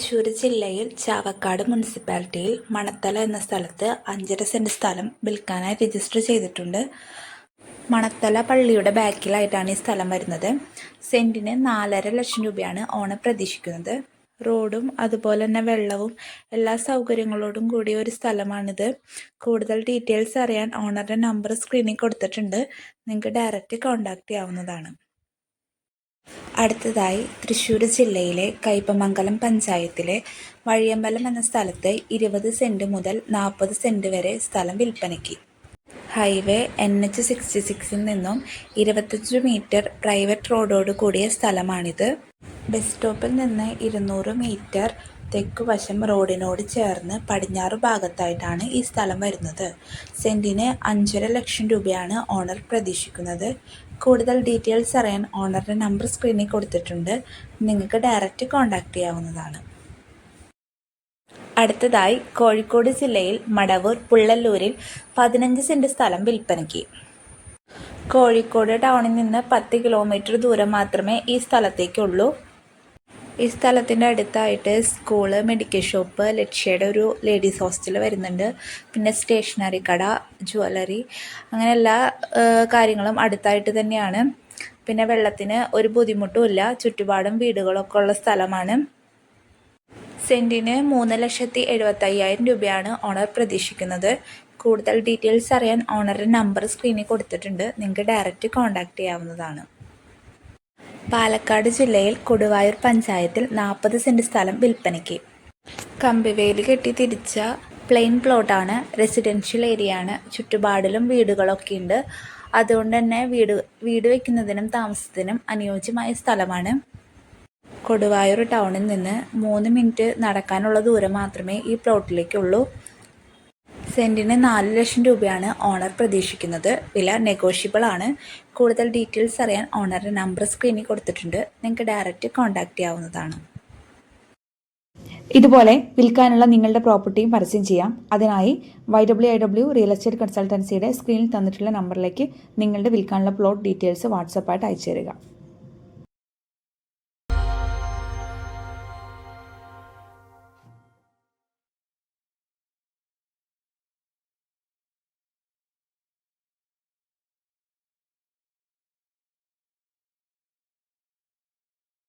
തൃശ്ശൂർ ജില്ലയിൽ ചാവക്കാട് മുനിസിപ്പാലിറ്റിയിൽ മണത്തല എന്ന സ്ഥലത്ത് അഞ്ചര സെന്റ് സ്ഥലം വിൽക്കാനായി രജിസ്റ്റർ ചെയ്തിട്ടുണ്ട്. മണത്തല പള്ളിയുടെ ബാക്കിലായിട്ടാണ് ഈ സ്ഥലം വരുന്നത്. സെന്റിന് നാലര ലക്ഷം രൂപയാണ് ഓണം പ്രതീക്ഷിക്കുന്നത്. റോഡും അതുപോലെ തന്നെ വെള്ളവും എല്ലാ സൗകര്യങ്ങളോടും കൂടിയ ഒരു സ്ഥലമാണിത്. കൂടുതൽ ഡീറ്റെയിൽസ് അറിയാൻ ഓണറുടെ നമ്പർ സ്ക്രീനിൽ കൊടുത്തിട്ടുണ്ട്. നിങ്ങൾക്ക് ഡയറക്റ്റ് കോൺടാക്റ്റ് ചെയ്യാവുന്നതാണ്. അടുത്തതായി തൃശ്ശൂർ ജില്ലയിലെ കയ്പമംഗലം പഞ്ചായത്തിലെ വഴിയമ്പലം എന്ന സ്ഥലത്ത് ഇരുപത് സെന്റ് മുതൽ നാൽപ്പത് സെന്റ് വരെ സ്ഥലം വിൽപ്പനയ്ക്ക്. ഹൈവേ എൻ എച്ച് സിക്സ്റ്റി സിക്സിൽ നിന്നും ഇരുപത്തഞ്ച് മീറ്റർ പ്രൈവറ്റ് റോഡോട് കൂടിയ സ്ഥലമാണിത്. ബസ് സ്റ്റോപ്പിൽ നിന്ന് ഇരുന്നൂറ് മീറ്റർ തെക്കുവശം റോഡിനോട് ചേർന്ന് പടിഞ്ഞാറ് ഭാഗത്തായിട്ടാണ് ഈ സ്ഥലം വരുന്നത്. സെന്റിന് അഞ്ചര ലക്ഷം രൂപയാണ് ഓണർ പ്രതീക്ഷിക്കുന്നത്. കൂടുതൽ ഡീറ്റെയിൽസ് അറിയാൻ ഓണറുടെ നമ്പർ സ്ക്രീനിൽ കൊടുത്തിട്ടുണ്ട്. നിങ്ങൾക്ക് ഡയറക്റ്റ് കോൺടാക്റ്റ് ചെയ്യാവുന്നതാണ്. അടുത്തതായി കോഴിക്കോട് ജില്ലയിൽ മടവൂർ പുള്ളല്ലൂരിൽ പതിനഞ്ച് സെന്റ് സ്ഥലം വിൽപ്പനയ്ക്ക്. കോഴിക്കോട് ടൗണിൽ നിന്ന് പത്ത് കിലോമീറ്റർ ദൂരം മാത്രമേ ഈ സ്ഥലത്തേക്കുള്ളൂ. ഈ സ്ഥലത്തിന്റെ അടുത്തായിട്ട് സ്കൂൾ മെഡിക്കൽ ഷോപ്പ് ലക്ഷ്യയുടെ ഒരു ലേഡീസ് ഹോസ്റ്റൽ വരുന്നുണ്ട്. പിന്നെ സ്റ്റേഷനറി കട ജ്വല്ലറി അങ്ങനെ എല്ലാ കാര്യങ്ങളും അടുത്തായിട്ട് തന്നെയാണ്. പിന്നെ വെള്ളത്തിന് ഒരു ബുദ്ധിമുട്ടും ഇല്ല. ചുറ്റുപാടും വീടുകളൊക്കെ ഉള്ള സ്ഥലമാണ്. സെന്റിന് മൂന്ന് ലക്ഷത്തി എഴുപത്തി അയ്യായിരം രൂപയാണ് ഓണർ പ്രതീക്ഷിക്കുന്നത്. കൂടുതൽ ഡീറ്റെയിൽസ് അറിയാൻ ഓണറുടെ നമ്പർ സ്ക്രീനിൽ കൊടുത്തിട്ടുണ്ട്. നിങ്ങൾക്ക് ഡയറക്റ്റ് കോൺടാക്ട് ചെയ്യാവുന്നതാണ്. പാലക്കാട് ജില്ലയിൽ കൊടുവായൂർ പഞ്ചായത്തിൽ നാൽപ്പത് സെന്റ് സ്ഥലം വിൽപ്പനയ്ക്ക്. കമ്പിവേലി കെട്ടി തിരിച്ച പ്ലെയിൻ പ്ലോട്ടാണ് റെസിഡൻഷ്യൽ ഏരിയ ആണ് ചുറ്റുപാടിലും വീടുകളൊക്കെ ഉണ്ട് അതുകൊണ്ട് തന്നെ വീട് വീട് വയ്ക്കുന്നതിനും താമസത്തിനും അനുയോജ്യമായ സ്ഥലമാണ്. കൊടുവായൂർ ടൗണിൽ നിന്ന് മൂന്ന് മിനിറ്റ് നടക്കാനുള്ള ദൂരം മാത്രമേ ഈ പ്ലോട്ടിലേക്കുള്ളൂ. സെന്റിന് നാല് ലക്ഷം രൂപയാണ് ഓണർ പ്രതീക്ഷിക്കുന്നത്. വില നെഗോഷ്യബിൾ ആണ്. കൂടുതൽ ഡീറ്റെയിൽസ് അറിയാൻ ഓണറുടെ നമ്പർ സ്ക്രീനിൽ കൊടുത്തിട്ടുണ്ട്. നിങ്ങൾക്ക് ഡയറക്റ്റ് കോൺടാക്ട് ചെയ്യാവുന്നതാണ്. ഇതുപോലെ വിൽക്കാനുള്ള നിങ്ങളുടെ പ്രോപ്പർട്ടിയും പരസ്യം ചെയ്യാം. അതിനായി Y W I W real estate കൺസൾട്ടൻസിയുടെ സ്ക്രീനിൽ തന്നിട്ടുള്ള നമ്പറിലേക്ക് നിങ്ങളുടെ വിൽക്കാനുള്ള പ്ലോട്ട് ഡീറ്റെയിൽസ് വാട്സപ്പായിട്ട് അയച്ചു തരിക